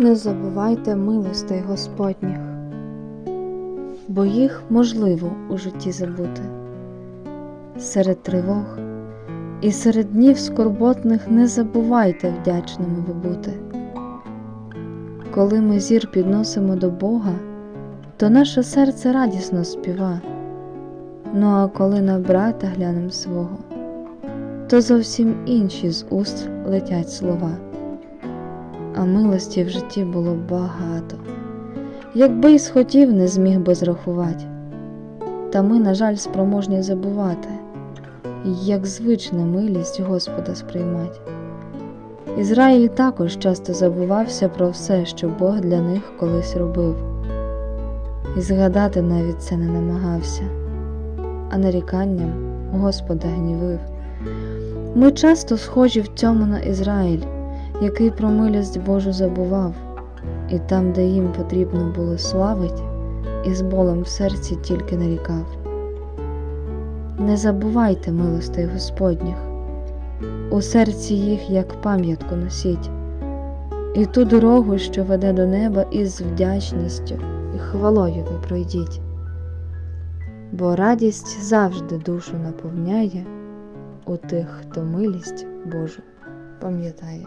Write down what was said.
Не забувайте милостей Господніх, бо їх можливо у житті забути. Серед тривог і серед днів скорботних не забувайте вдячними ви бути. Коли ми зір підносимо до Бога, то наше серце радісно співа. Ну а коли на брата глянем свого, то зовсім інші з уст летять слова. А милості в житті було багато, якби й схотів, не зміг би зрахувати. Та ми, на жаль, спроможні забувати, як звичне милість Господа сприймать. Ізраїль також часто забувався про все, що Бог для них колись робив, і згадати навіть це не намагався, а наріканням Господа гнівив. Ми часто схожі в цьому на Ізраїль, який про милість Божу забував, і там, де їм потрібно було славить, і з болем в серці тільки нарікав. Не забувайте милостей Господніх, у серці їх як пам'ятку носіть, і ту дорогу, що веде до неба, із вдячністю і хвалою ви пройдіть, бо радість завжди душу наповняє у тих, хто милість Божу пам'ятає.